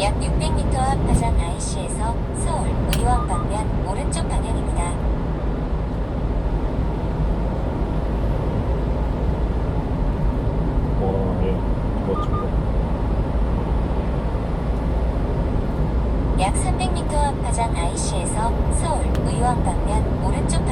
약 600m 앞 파산 IC에서 서울 의왕 방면 오른쪽 방향입니다. 와, 네. 예. 멋집니다. 약 300m 앞 파장 IC에서 서울 의왕 방면 오른쪽